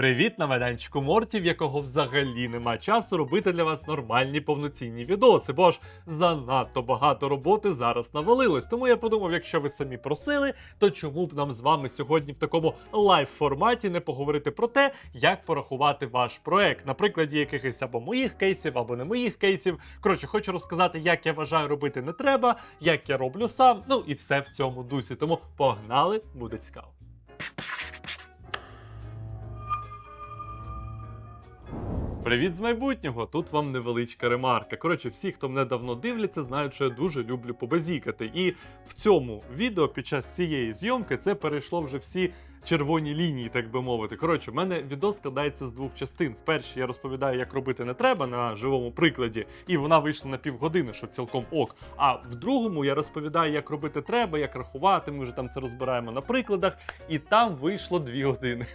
Привіт на майданчику Морті, в якого взагалі нема часу робити для вас нормальні повноцінні відоси, бо ж занадто багато роботи зараз навалилось. Тому я подумав, якщо ви самі просили, то чому б нам з вами сьогодні в такому лайв форматі не поговорити про те, як порахувати ваш проект, на прикладі якихось або моїх кейсів, або не моїх кейсів. Коротше, хочу розказати, як я вважаю робити не треба, як я роблю сам. Ну і все в цьому дусі. Тому погнали, буде цікаво. Привіт з майбутнього! Тут вам невеличка ремарка. Коротше, всі, хто мене давно дивляться, знають, що я дуже люблю побазікати. І в цьому відео під час цієї зйомки це перейшло вже всі червоні лінії, так би мовити. Коротше, в мене відео складається з двох частин. В першій я розповідаю, як робити не треба на живому прикладі, і вона вийшла на півгодини, що цілком ок. А в другому я розповідаю, як робити треба, як рахувати. Ми вже там це розбираємо на прикладах, і там вийшло дві години.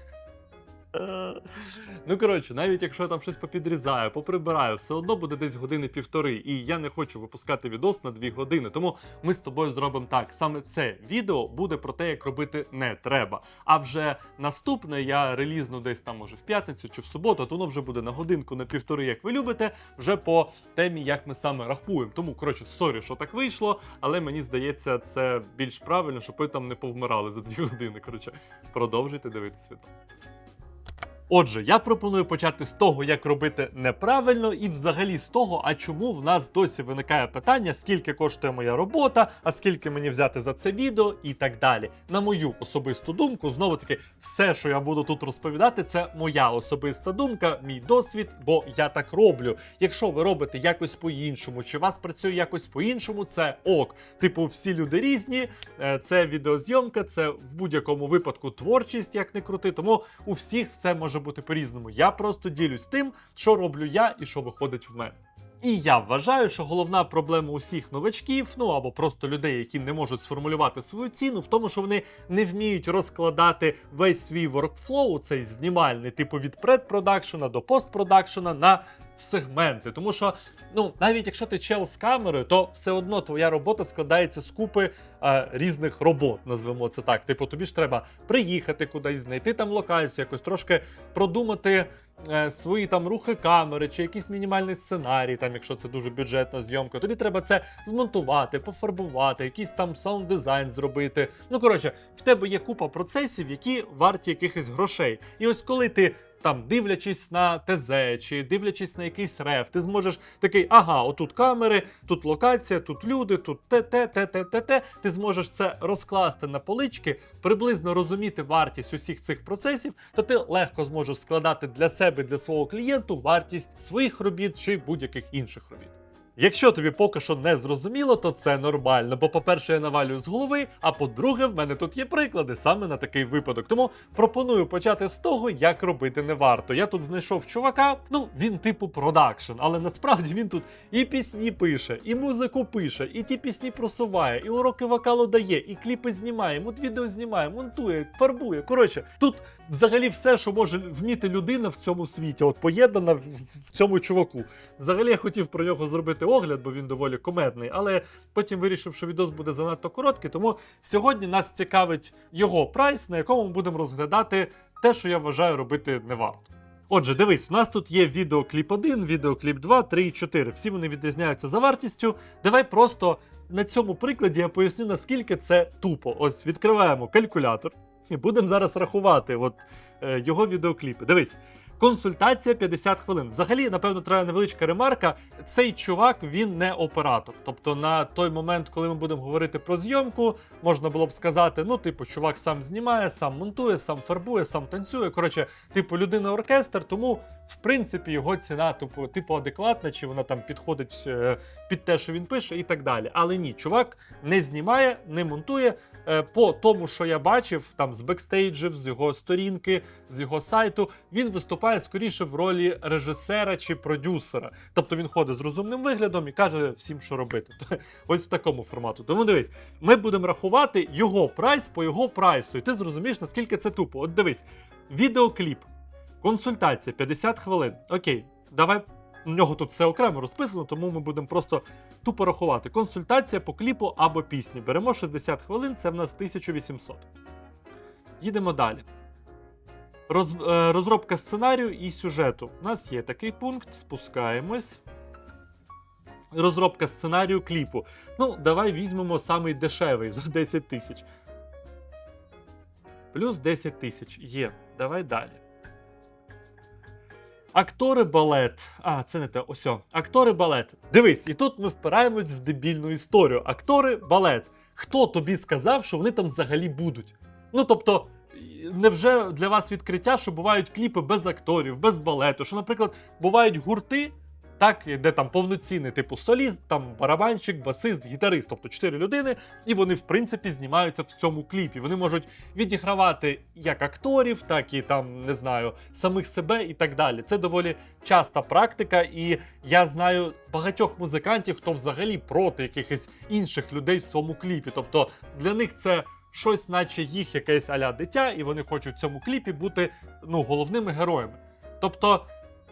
Ну, коротше, навіть якщо я там щось попідрізаю, поприбираю, все одно буде десь години півтори. І я не хочу випускати відос на дві години. Тому ми з тобою зробимо так. Саме це відео буде про те, як робити не треба. А вже наступне я релізну десь там, може, в п'ятницю чи в суботу, то воно вже буде на годинку, на півтори, як ви любите, вже по темі, як ми саме рахуємо. Тому, коротше, сорі, що так вийшло, але мені здається, це більш правильно, щоб ви там не повмирали за дві години. Коротше, продовжуйте дивитись відос. Отже, я пропоную почати з того, як робити неправильно, і взагалі з того, а чому в нас досі виникає питання, скільки коштує моя робота, а скільки мені взяти за це відео і так далі. На мою особисту думку, знову таки, все, що я буду тут розповідати, це моя особиста думка, мій досвід, бо я так роблю. Якщо ви робите якось по-іншому, чи вас працює якось по-іншому, це ок. Типу, всі люди різні, е, це відеозйомка, це в будь-якому випадку творчість, як не крути. Тому у всіх все може бути по-різному. Я просто ділюсь тим, що роблю я і що виходить в мене. І я вважаю, що головна проблема усіх новачків, ну або просто людей, які не можуть сформулювати свою ціну, в тому, що вони не вміють розкладати весь свій воркфлоу, цей знімальний, типу від предпродакшена до постпродакшена на сегменти. Тому що, ну, навіть якщо ти чел з камерою, то все одно твоя робота складається з купи е, різних робот, назвемо це так. Типу, тобі ж треба приїхати кудись, знайти там локацію, якось трошки продумати. е, Свої там рухи камери чи якийсь мінімальний сценарій, там, якщо це дуже бюджетна зйомка, тобі треба це змонтувати, пофарбувати, якийсь там саунд-дизайн зробити. Ну коротше, в тебе є купа процесів, які варті якихось грошей. І ось коли ти там дивлячись на ТЗ чи дивлячись на якийсь реф, ти зможеш такий, ага, отут камери, тут локація, тут люди, тут те, те, те, те, те, те. Ти зможеш це розкласти на полички, приблизно розуміти вартість усіх цих процесів, то ти легко зможеш складати для себе, для свого клієнту вартість своїх робіт чи будь-яких інших робіт. Якщо тобі поки що не зрозуміло, то це нормально, бо, по-перше, я навалюю з голови, а по-друге, в мене тут є приклади саме на такий випадок. Тому пропоную почати з того, як робити не варто. Я тут знайшов чувака, ну він типу продакшн, але насправді він тут і пісні пише, і музику пише, і ті пісні просуває, і уроки вокалу дає, і кліпи знімає, мут відео знімає, монтує, фарбує. Коротше, тут взагалі все, що може вміти людина в цьому світі, от поєднана в, в цьому чуваку. Взагалі я хотів про нього зробити огляд, бо він доволі комедний, але потім вирішив, що відос буде занадто короткий. Тому сьогодні нас цікавить його прайс, на якому ми будемо розглядати те, що я вважаю робити не варто. Отже, дивись, у нас тут є відеокліп 1, відеокліп 2, 3 і 4. Всі вони відрізняються за вартістю. Давай просто на цьому прикладі я поясню, наскільки це тупо. Ось відкриваємо калькулятор будемо зараз рахувати от, е, його відеокліпи. Дивись. Консультація 50 хвилин. Взагалі, напевно, треба невеличка ремарка. Цей чувак він не оператор. Тобто, на той момент, коли ми будемо говорити про зйомку, можна було б сказати: ну, типу, чувак сам знімає, сам монтує, сам фарбує, сам танцює. Коротше, типу, людина оркестр, тому в принципі його ціна, типу, типу адекватна, чи вона там підходить е, під те, що він пише, і так далі. Але ні, чувак не знімає, не монтує. Е, По тому, що я бачив, там з бекстейджів, з його сторінки, з його сайту, він виступає скоріше в ролі режисера чи продюсера. Тобто він ходить з розумним виглядом і каже всім, що робити. Ось в такому формату. Тому дивись, ми будемо рахувати його прайс по його прайсу, і ти зрозумієш, наскільки це тупо. От дивись, відеокліп, консультація 50 хвилин. Окей, давай. У нього тут все окремо розписано, тому ми будемо просто тупо рахувати. Консультація по кліпу або пісні. Беремо 60 хвилин, це в нас 1800. Їдемо далі. Роз, е, розробка сценарію і сюжету. У нас є такий пункт, спускаємось. Розробка сценарію кліпу. Ну, давай візьмемо самий дешевий за 10 тисяч. Плюс 10 тисяч. Є. Давай далі. Актори балет. А, це не те. Ось. Актори балет. Дивись, і тут ми впираємось в дебільну історію. Актори балет. Хто тобі сказав, що вони там взагалі будуть? Ну тобто, невже для вас відкриття, що бувають кліпи без акторів, без балету? Що, наприклад, бувають гурти, так, де там повноцінний, типу соліст, там барабанщик, басист, гітарист, тобто чотири людини, і вони, в принципі, знімаються в цьому кліпі. Вони можуть відігравати як акторів, так і там, не знаю, самих себе і так далі. Це доволі часта практика, і я знаю багатьох музикантів, хто взагалі проти якихось інших людей в своєму кліпі. Тобто для них це. Щось, наче їх якесь аля дитя, і вони хочуть в цьому кліпі бути ну, головними героями. Тобто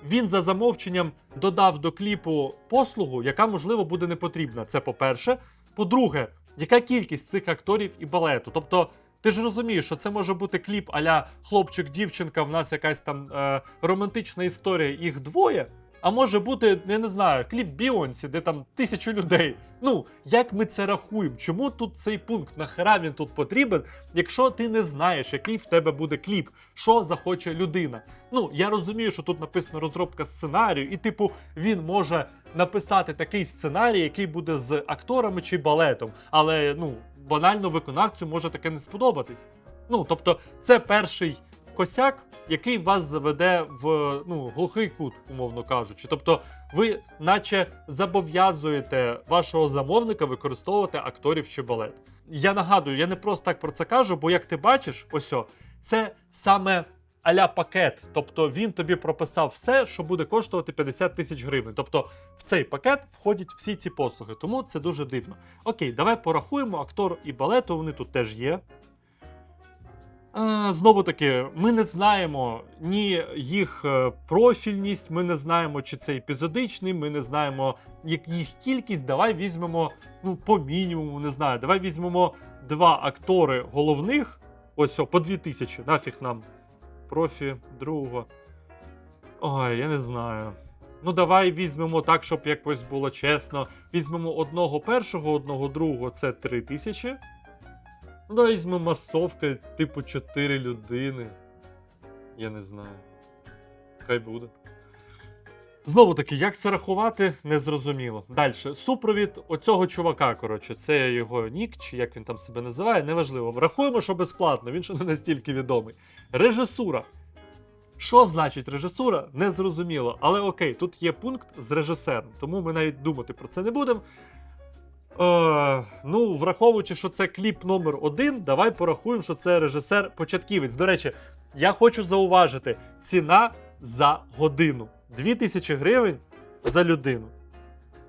він за замовченням додав до кліпу послугу, яка, можливо, буде не потрібна. Це по-перше. По-друге, яка кількість цих акторів і балету? Тобто, ти ж розумієш, що це може бути кліп аля хлопчик-дівчинка, в нас якась там е, романтична історія, їх двоє. А може бути, я не знаю, кліп Біонсі, де там тисячу людей. Ну, як ми це рахуємо? Чому тут цей пункт? Нахера він тут потрібен, якщо ти не знаєш, який в тебе буде кліп, що захоче людина? Ну, я розумію, що тут написано розробка сценарію, і, типу, він може написати такий сценарій, який буде з акторами чи балетом. Але ну, банально виконавцю може таке не сподобатись. Ну, тобто, це перший косяк, який вас заведе в ну, глухий кут, умовно кажучи. Тобто, ви, наче, зобов'язуєте вашого замовника використовувати акторів чи балет. Я нагадую, я не просто так про це кажу, бо як ти бачиш, ось о, це саме аля пакет. Тобто він тобі прописав все, що буде коштувати 50 тисяч гривень. Тобто в цей пакет входять всі ці послуги. Тому це дуже дивно. Окей, давай порахуємо. Актор і балету вони тут теж є. Знову таки, ми не знаємо ні їх е, профільність, ми не знаємо, чи це епізодичний, ми не знаємо їх кількість. Давай візьмемо ну, по мінімуму, не знаю. Давай візьмемо два актори головних. Ось о, по 2000, нафіг нам. Профі, другого. Ой, я не знаю. Ну, давай візьмемо так, щоб якось було чесно. Візьмемо одного першого, одного другого, це 3000. Ну, давай візьмемо масовка, типу 4 людини. Я не знаю. Хай буде. Знову таки, як це рахувати, незрозуміло. Далі, супровід оцього чувака, коротше, це його нік, чи як він там себе називає, неважливо. Врахуємо, що безплатно, він ще не настільки відомий. Режисура. Що значить режисура? Незрозуміло. Але окей, тут є пункт з режисером, тому ми навіть думати про це не будемо. Е, ну, враховуючи, що це кліп номер один, давай порахуємо, що це режисер-початківець. До речі, я хочу зауважити: ціна за годину 2000 гривень за людину.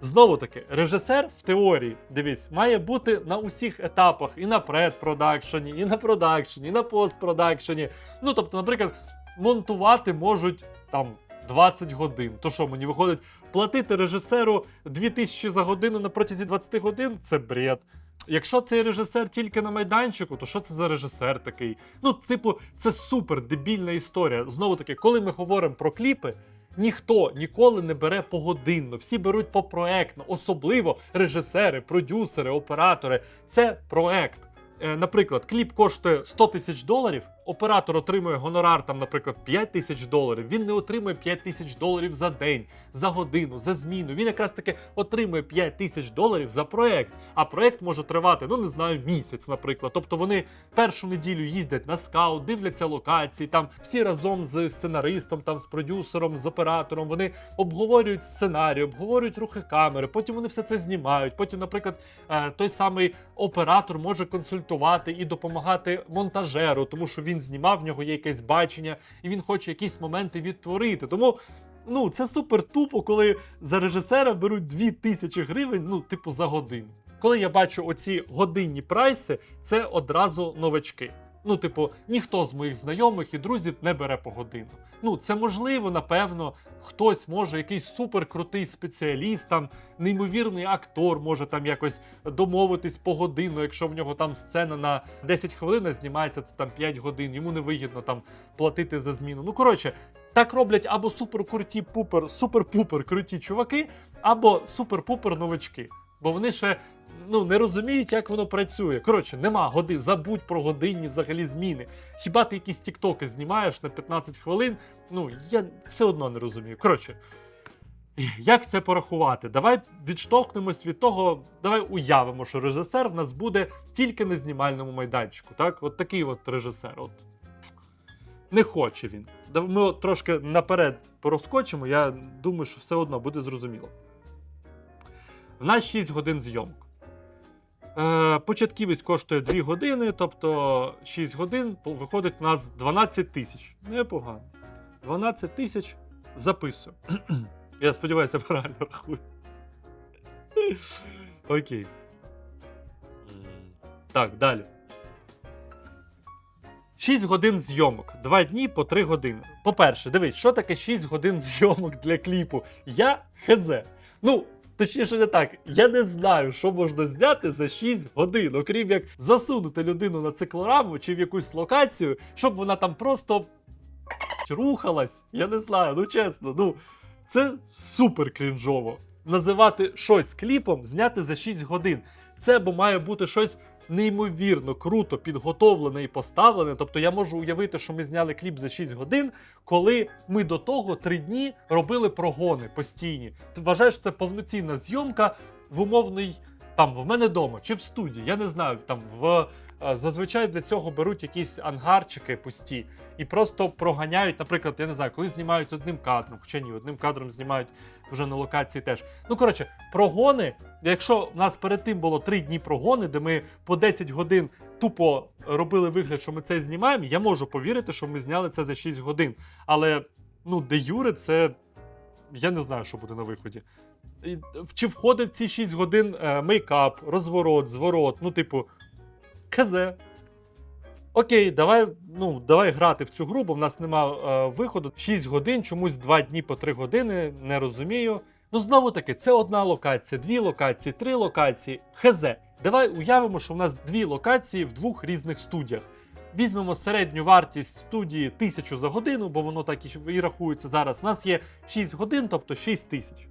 Знову таки, режисер в теорії, дивись, має бути на усіх етапах: і на предпродакшені, і на продакшені, і на постпродакшені. Ну, тобто, наприклад, монтувати можуть там 20 годин. То що, мені виходить, платити режисеру 2000 за годину на протязі 20 годин це бред. Якщо цей режисер тільки на майданчику, то що це за режисер такий? Ну, типу, це супер дебільна історія. Знову таки, коли ми говоримо про кліпи, ніхто ніколи не бере погодинно, всі беруть попроектно, особливо режисери, продюсери, оператори. Це проект. Е, Наприклад, кліп коштує 100 тисяч доларів, оператор отримує гонорар, там, наприклад, 5 тисяч доларів. Він не отримує 5 тисяч доларів за день, за годину, за зміну. Він якраз таки отримує 5 тисяч доларів за проект. А проект може тривати, ну не знаю, місяць, наприклад. Тобто вони першу неділю їздять на скаут, дивляться локації, там всі разом з сценаристом, там з продюсером, з оператором. Вони обговорюють сценарій, обговорюють рухи камери. Потім вони все це знімають. Потім, наприклад, е, той самий оператор може консультувати і допомагати монтажеру, тому що він знімав, в нього є якесь бачення, і він хоче якісь моменти відтворити. Тому. Ну, це супер тупо, коли за режисера беруть 2000 гривень, ну, типу, за годину. Коли я бачу оці годинні прайси, це одразу новачки. Ну, типу, ніхто з моїх знайомих і друзів не бере по годину. Ну, це можливо, напевно, хтось може, якийсь суперкрутий спеціаліст, там неймовірний актор може там якось домовитись по годину, якщо в нього там сцена на 10 хвилин знімається це там 5 годин, йому не вигідно там платити за зміну. Ну коротше, так роблять або суперкруті пупер, супер-пупер круті чуваки, або супер-пупер новички. Бо вони ще ну не розуміють, як воно працює. Коротше, нема годин, забудь про годинні взагалі зміни. Хіба ти якісь тіктоки знімаєш на 15 хвилин? Ну я все одно не розумію. Коротше, як це порахувати? Давай відштовхнемось від того, давай уявимо, що режисер в нас буде тільки на знімальному майданчику. Так, от такий от режисер. От не хоче він. Ми трошки наперед порозкочимо, я думаю, що все одно буде зрозуміло. В нас 6 годин зйомок. Е, початківець коштує 2 години, тобто 6 годин виходить у нас 12 тисяч. Непогано. 12 тисяч записую. Я сподіваюся, правильно рахую. Окей. Так, далі. 6 годин зйомок, 2 дні по 3 години. По-перше, дивись, що таке 6 годин зйомок для кліпу? Я хз. Ну, точніше, не так. Я не знаю, що можна зняти за 6 годин, окрім як засунути людину на циклораму чи в якусь локацію, щоб вона там просто рухалась. Я не знаю, ну чесно, ну це супер крінжово. Називати щось кліпом зняти за 6 годин. Це бо має бути щось неймовірно круто підготовлене і поставлене. Тобто я можу уявити, що ми зняли кліп за 6 годин, коли ми до того 3 дні робили прогони постійні. Ти вважаєш, це повноцінна зйомка в умовний там в мене вдома чи в студії. Я не знаю, там в. Зазвичай для цього беруть якісь ангарчики пусті і просто проганяють, наприклад, я не знаю, коли знімають одним кадром, хоча ні, одним кадром знімають вже на локації теж. Ну коротше, прогони. Якщо в нас перед тим було три дні прогони, де ми по 10 годин тупо робили вигляд, що ми це знімаємо, я можу повірити, що ми зняли це за 6 годин. Але ну, де Юре, це я не знаю, що буде на виході. Чи входить в ці 6 годин е, мейкап, розворот, зворот, ну, типу, КЗ. Окей, давай, ну, давай грати в цю гру, бо в нас нема е, виходу. 6 годин, чомусь 2 дні по 3 години, не розумію. Ну, знову таки, це одна локація, дві локації, три локації. ХЗ. Давай уявимо, що в нас дві локації в двох різних студіях. Візьмемо середню вартість студії 1000 за годину, бо воно так і рахується зараз. У нас є 6 годин, тобто 6 тисяч.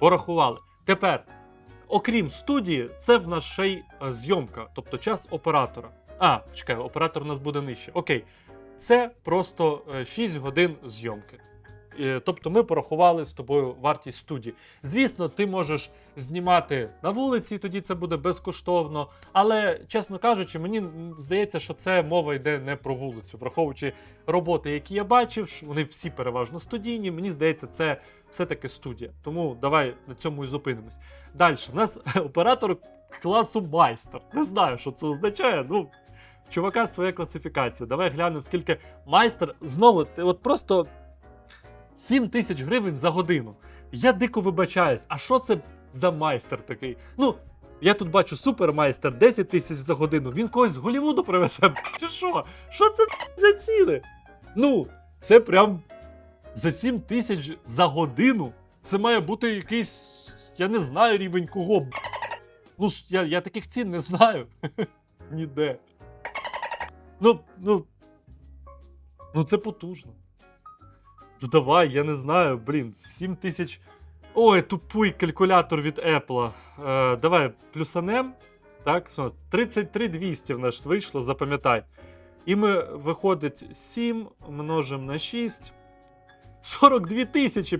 Порахували. Тепер, окрім студії, це в нас ще й е, зйомка, тобто час оператора. А, чекай, оператор у нас буде нижче. Окей. Це просто е, 6 годин зйомки. Е, Тобто ми порахували з тобою вартість студії. Звісно, ти можеш знімати на вулиці, тоді це буде безкоштовно. Але, чесно кажучи, мені здається, що це мова йде не про вулицю, враховуючи роботи, які я бачив, вони всі переважно студійні. Мені здається, це все-таки студія. Тому давай на цьому і зупинимось. Далі, в нас оператор класу майстер. Не знаю, що це означає. Ну, чувака своя класифікація. Давай глянемо, скільки майстер. Знову, ти от просто 7 тисяч гривень за годину. Я дико вибачаюсь, а що це за майстер такий? Ну, я тут бачу супермайстер 10 тисяч за годину. Він когось з Голівуду привезе. Чи що? Що це за ціни? Ну, це прям за 7 тисяч за годину. Це має бути якийсь, я не знаю рівень кого. Ну, я, я таких цін не знаю. Ніде. Ну, ну. Ну, це потужно. Ну давай, я не знаю, блін, 7 тисяч. Ой, тупий калькулятор від Apple. Е, давай, плюсанем. Так, 33 200 в нас вийшло, запам'ятай. І ми виходить 7 множимо на 6. 42 тисячі.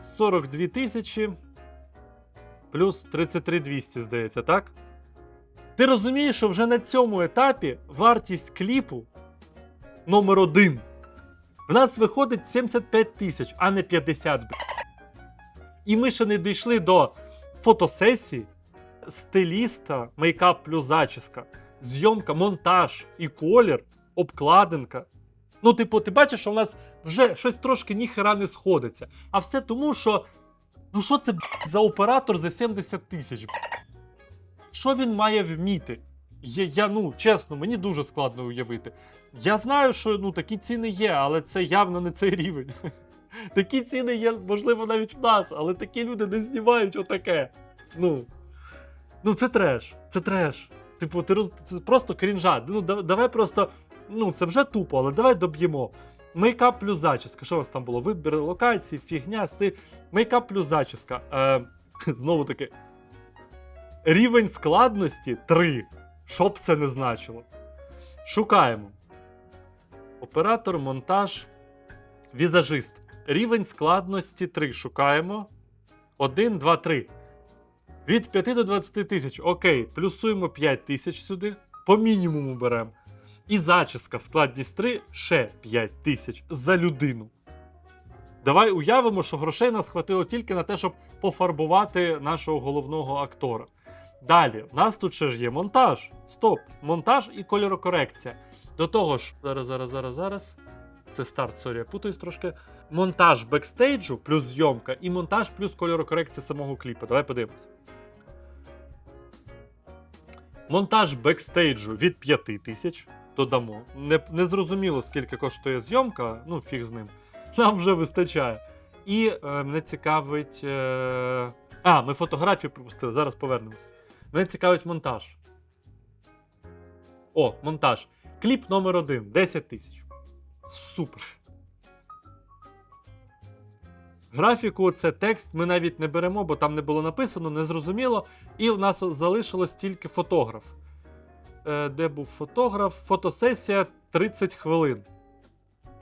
42 тисячі. Плюс 33 200, здається, так? Ти розумієш, що вже на цьому етапі вартість кліпу номер один. В нас виходить 75 тисяч, а не 50. І ми ще не дійшли до фотосесії, стиліста, мейкап плюс зачіска, зйомка, монтаж і колір, обкладинка. Ну, типу, ти бачиш, що в нас вже щось трошки ніхера не сходиться. А все тому, що. Ну що це за оператор за 70 тисяч? Що він має вміти? Я, я ну чесно, мені дуже складно уявити. Я знаю, що ну такі ціни є, але це явно не цей рівень. Такі ціни є, можливо, навіть в нас, але такі люди не знімають отаке. Ну, ну це треш. Це треш. Типу, ти роз... це просто крінжа. Ну, давай просто. Ну, це вже тупо, але давай доб'ємо. Мейкап плюс зачіска. Що у вас там було? Вибір локації, фігня, стиль. Мейкап плюс зачіска. Е, знову таки. Рівень складності 3. Що б це не значило. Шукаємо. Оператор, монтаж, візажист. Рівень складності 3. Шукаємо. 1, 2, 3. Від 5 до 20 тисяч. Окей, плюсуємо 5 тисяч сюди. По мінімуму беремо. І зачіска, складність 3, ще 5 тисяч за людину. Давай уявимо, що грошей нас хватило тільки на те, щоб пофарбувати нашого головного актора. Далі, в нас тут ще ж є монтаж. Стоп, монтаж і кольорокорекція. До того ж, зараз, зараз, зараз, зараз. Це старт, сорі, я путаюсь трошки. Монтаж бекстейджу плюс зйомка, і монтаж плюс кольорокорекція самого кліпу. Давай подивимось. Монтаж бекстейджу від 5 тисяч додамо. Не, не зрозуміло, скільки коштує зйомка, ну фіг з ним. Нам вже вистачає. І е, мене цікавить. Е... А, ми фотографію пропустили, зараз повернемось. Мене цікавить монтаж. О, монтаж. Кліп номер один 10 тисяч. Супер. Графіку це текст ми навіть не беремо, бо там не було написано, незрозуміло. І у нас залишилось тільки фотограф. Е, де був фотограф? Фотосесія 30 хвилин.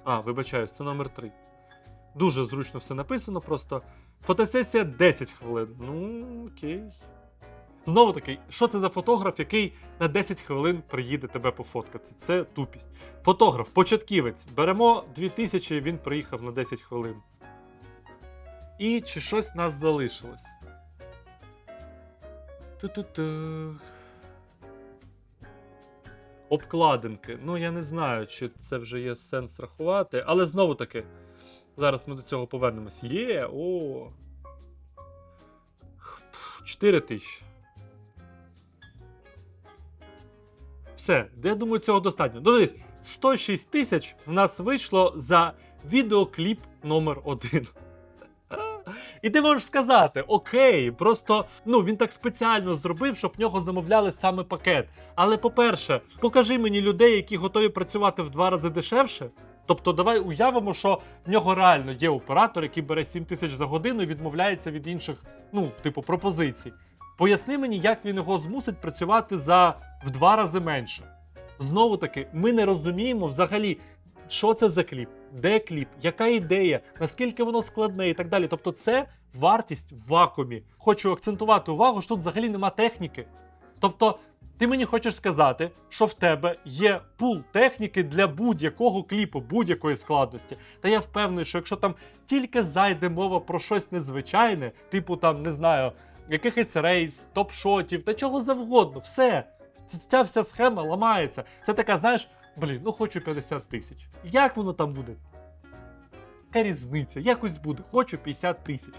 А, вибачаюсь, це номер 3. Дуже зручно все написано, просто. Фотосесія 10 хвилин. Ну, окей. Знову таки, що це за фотограф, який на 10 хвилин приїде тебе пофоткати? Це тупість. Фотограф, початківець. Беремо 2000, він приїхав на 10 хвилин. І чи щось нас залишилось? Ту-ту-ту. Обкладинки. Ну, я не знаю, чи це вже є сенс рахувати, але знову таки, зараз ми до цього повернемось. Є, о. 4 тисячі. Все, я думаю, цього достатньо. Дивись, 106 тисяч в нас вийшло за відеокліп номер 1 І ти можеш сказати, окей, просто ну він так спеціально зробив, щоб в нього замовляли саме пакет. Але по-перше, покажи мені людей, які готові працювати в два рази дешевше. Тобто, давай уявимо, що в нього реально є оператор, який бере 7 тисяч за годину і відмовляється від інших, ну, типу, пропозицій. Поясни мені, як він його змусить працювати за в два рази менше. Знову таки, ми не розуміємо взагалі, що це за кліп, де кліп, яка ідея, наскільки воно складне і так далі. Тобто, це вартість в вакуумі. Хочу акцентувати увагу, що тут взагалі нема техніки. Тобто, ти мені хочеш сказати, що в тебе є пул техніки для будь-якого кліпу, будь-якої складності. Та я впевнений, що якщо там тільки зайде мова про щось незвичайне, типу там, не знаю, якихось рейс, топ-шотів та чого завгодно, все. Ця вся схема ламається. Це така, знаєш, блін, ну хочу 50 тисяч. Як воно там буде? Яка різниця? Якось буде, хочу 50 тисяч.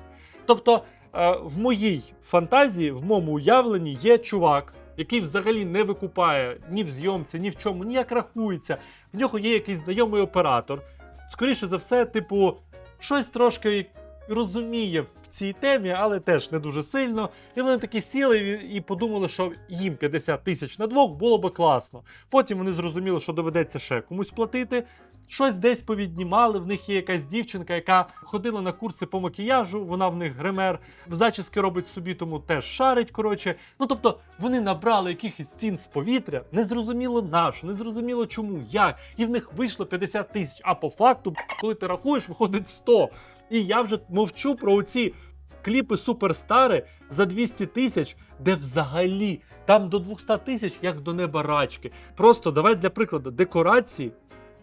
Тобто, е, в моїй фантазії, в моєму уявленні є чувак, який взагалі не викупає ні в зйомці, ні в чому, ніяк рахується. В нього є якийсь знайомий оператор. Скоріше за все, типу, щось трошки розуміє в цій темі, але теж не дуже сильно. І вони такі сіли і- подумали, що їм 50 тисяч на двох було би класно. Потім вони зрозуміли, що доведеться ще комусь платити. Щось десь повіднімали. В них є якась дівчинка, яка ходила на курси по макіяжу, вона в них гример, в зачіски робить собі, тому теж шарить. Коротше. Ну тобто вони набрали якихось цін з повітря, незрозуміло на що, незрозуміло чому, як. І в них вийшло 50 тисяч. А по факту, коли ти рахуєш, виходить 100. І я вже мовчу про оці кліпи суперстари за 200 тисяч, де взагалі там до 200 тисяч, як до неба рачки. Просто давай для прикладу декорації.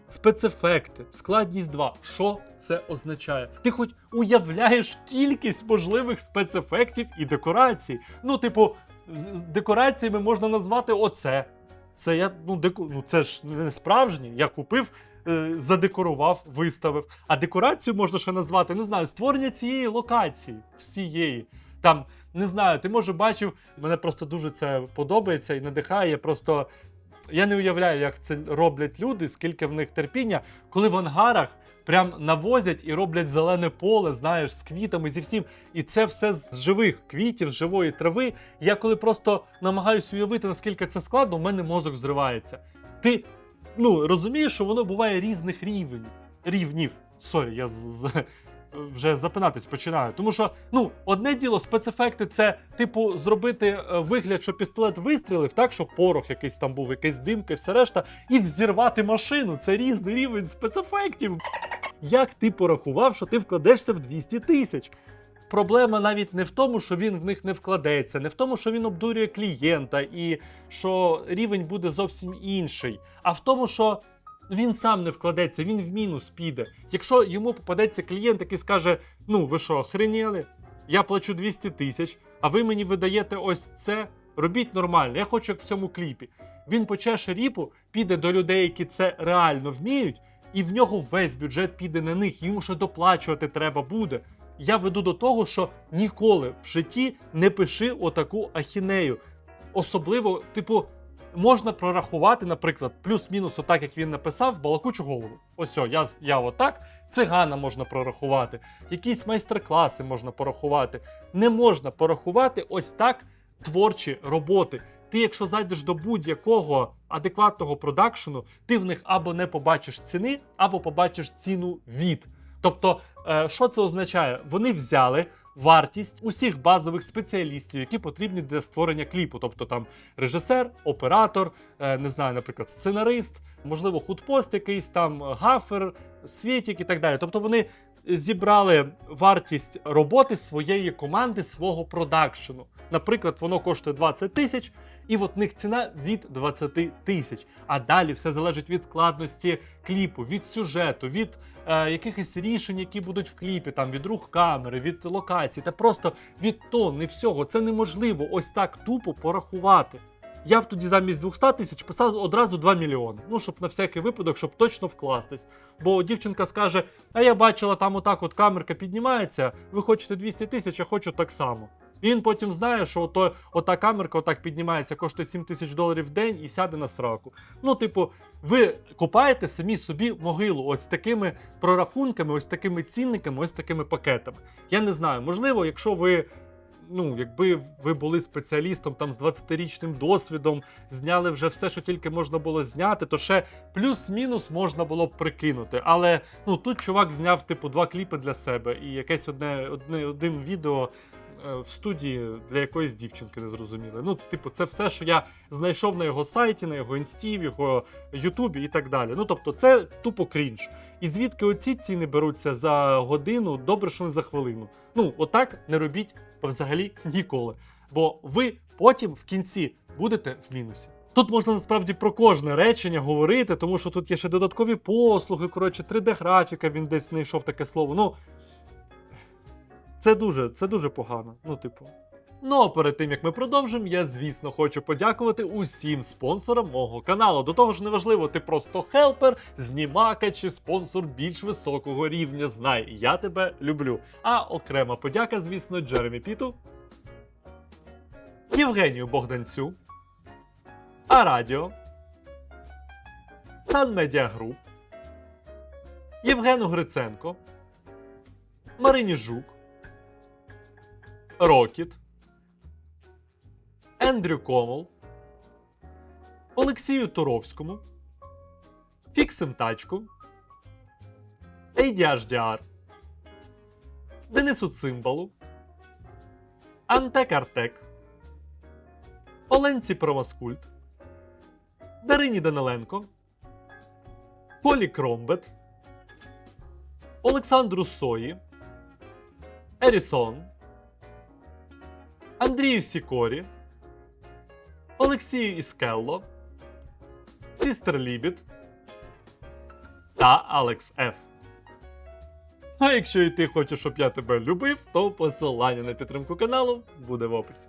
Спецефекти, складність 2. Що це означає? Ти хоч уявляєш кількість можливих спецефектів і декорацій. Ну, типу, декораціями можна назвати оце. Це я, ну, деку... ну це ж не справжнє. Я купив, задекорував, виставив. А декорацію можна ще назвати, не знаю, створення цієї локації всієї. Там не знаю, ти може бачив, мене просто дуже це подобається і надихає. Просто я не уявляю, як це роблять люди, скільки в них терпіння, коли в ангарах прям навозять і роблять зелене поле, знаєш, з квітами, зі всім. І це все з живих квітів, з живої трави. Я коли просто намагаюся уявити, наскільки це складно, в мене мозок зривається. Ти ну, розумієш, що воно буває різних рівнів. Рівнів. Сорі, я з- з- вже запинатись починаю. Тому що, ну, одне діло, спецефекти це, типу, зробити е, вигляд, що пістолет вистрілив, так, що порох якийсь там був, якась димка і все решта, і взірвати машину. Це різний рівень спецефектів. Як ти порахував, що ти вкладешся в 200 тисяч? Проблема навіть не в тому, що він в них не вкладеться, не в тому, що він обдурює клієнта і що рівень буде зовсім інший, а в тому, що він сам не вкладеться, він в мінус піде. Якщо йому попадеться клієнт, який скаже: Ну, ви що, охреніли? Я плачу 200 тисяч, а ви мені видаєте ось це. Робіть нормально, я хочу як в цьому кліпі. Він почеше ріпу, піде до людей, які це реально вміють, і в нього весь бюджет піде на них. Йому ще доплачувати треба буде. Я веду до того, що ніколи в житті не пиши отаку ахінею. Особливо, типу, можна прорахувати, наприклад, плюс-мінус, отак, як він написав, балакучу голову. Ось о, я, я отак. Цигана можна прорахувати, якісь майстер-класи можна порахувати. Не можна порахувати ось так творчі роботи. Ти, якщо зайдеш до будь-якого адекватного продакшену, ти в них або не побачиш ціни, або побачиш ціну від. Тобто, що це означає? Вони взяли вартість усіх базових спеціалістів, які потрібні для створення кліпу. Тобто там режисер, оператор, е, не знаю, наприклад, сценарист, можливо, худпост якийсь там, гафер, світік і так далі. Тобто вони зібрали вартість роботи своєї команди, свого продакшену. Наприклад, воно коштує 20 тисяч, і от них ціна від 20 тисяч. А далі все залежить від складності кліпу, від сюжету, від е, якихось рішень, які будуть в кліпі, там від рух камери, від локації, та просто від тонни всього. Це неможливо ось так тупо порахувати. Я б тоді замість 200 тисяч писав одразу 2 мільйони. Ну, щоб на всякий випадок, щоб точно вкластись. Бо дівчинка скаже: А я бачила, там отак от камерка піднімається, ви хочете 200 тисяч, я хочу так само. Він потім знає, що ото, ота камерка отак піднімається, коштує 7 тисяч доларів в день і сяде на сраку. Ну, типу, ви купаєте самі собі могилу ось такими прорахунками, ось такими цінниками, ось такими пакетами. Я не знаю, можливо, якщо ви. Ну, якби ви були спеціалістом там з 20-річним досвідом, зняли вже все, що тільки можна було зняти, то ще плюс-мінус можна було б прикинути. Але ну тут чувак зняв типу два кліпи для себе і якесь одне, одне один відео в студії для якоїсь дівчинки незрозуміле. Ну, типу, це все, що я знайшов на його сайті, на його інсті, в його Ютубі і так далі. Ну тобто, це тупо крінж. І звідки оці ціни беруться за годину, добре, що не за хвилину. Ну, отак не робіть взагалі ніколи. Бо ви потім в кінці будете в мінусі. Тут можна насправді про кожне речення говорити, тому що тут є ще додаткові послуги, коротше, 3D-графіка, він десь знайшов таке слово. Ну, це дуже, це дуже погано. Ну, типу. Ну а перед тим як ми продовжимо, я звісно хочу подякувати усім спонсорам мого каналу. До того ж, неважливо, ти просто хелпер, знімака чи спонсор більш високого рівня. Знай, я тебе люблю. А окрема подяка, звісно, Джеремі Піту, Євгенію Богданцю, Арадіо, Сан Медіа Груп, Євгену Гриценко, Марині Жук, Рокіт, Ендрю Комол, Олексію Туровському, Фіксим Тачку, ADHDR, Денису Цимбалу, Антек Артек, Оленці Промаскульт, Дарині Даниленко, Полі Кромбет, Олександру Сої, Ерісон, Андрію Сікорі, Олексію Іскелло, Сістер Лібіт та Алекс Ф. А якщо і ти хочеш, щоб я тебе любив, то посилання на підтримку каналу буде в описі.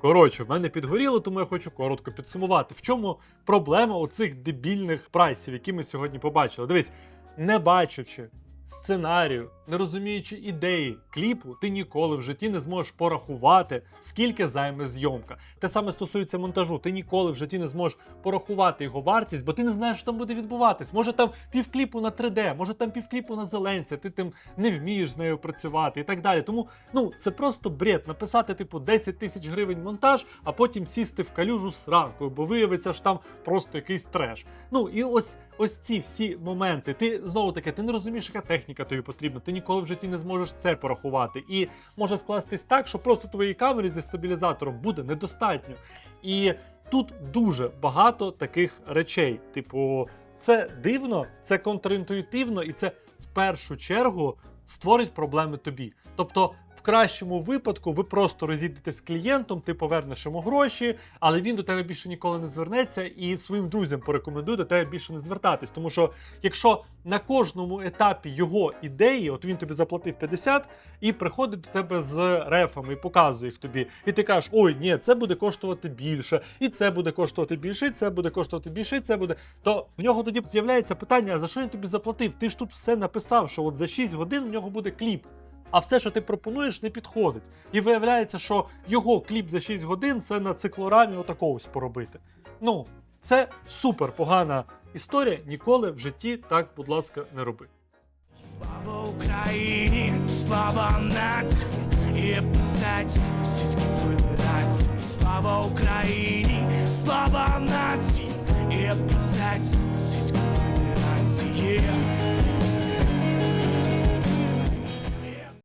Коротше, в мене підгоріло, тому я хочу коротко підсумувати. В чому проблема оцих дебільних прайсів, які ми сьогодні побачили? Дивись, не бачачи сценарію, не розуміючи ідеї кліпу, ти ніколи в житті не зможеш порахувати, скільки займе зйомка. Те саме стосується монтажу. Ти ніколи в житті не зможеш порахувати його вартість, бо ти не знаєш, що там буде відбуватись. Може там півкліпу на 3D, може там півкліпу на зеленці, ти тим не вмієш з нею працювати і так далі. Тому ну це просто бред. Написати, типу, 10 тисяч гривень монтаж, а потім сісти в калюжу з ранкою, бо виявиться, що там просто якийсь треш. Ну і ось ось ці всі моменти. Ти знову таки, ти не розумієш, яка техніка тобі потрібна. Ти ніколи в житті не зможеш це порахувати. І може скластись так, що просто твоїй камері зі стабілізатором буде недостатньо. І тут дуже багато таких речей. Типу, це дивно, це контрінтуїтивно, і це в першу чергу створить проблеми тобі. Тобто, кращому випадку ви просто розійдетесь з клієнтом, ти повернеш йому гроші, але він до тебе більше ніколи не звернеться і своїм друзям порекомендує до тебе більше не звертатись. Тому що якщо на кожному етапі його ідеї, от він тобі заплатив 50 і приходить до тебе з рефами і показує їх тобі, і ти кажеш, ой, ні, це буде коштувати більше, і це буде коштувати більше, і це буде коштувати більше, і це буде. То в нього тоді з'являється питання: а за що він тобі заплатив? Ти ж тут все написав, що от за 6 годин в нього буде кліп. А все, що ти пропонуєш, не підходить. І виявляється, що його кліп за 6 годин це на циклорамі отакогось поробити. Ну, це супер погана історія. Ніколи в житті так, будь ласка, не роби. Слава Україні, слава нації, і писать Російській Федерації. Слава Україні, слава нації, і писать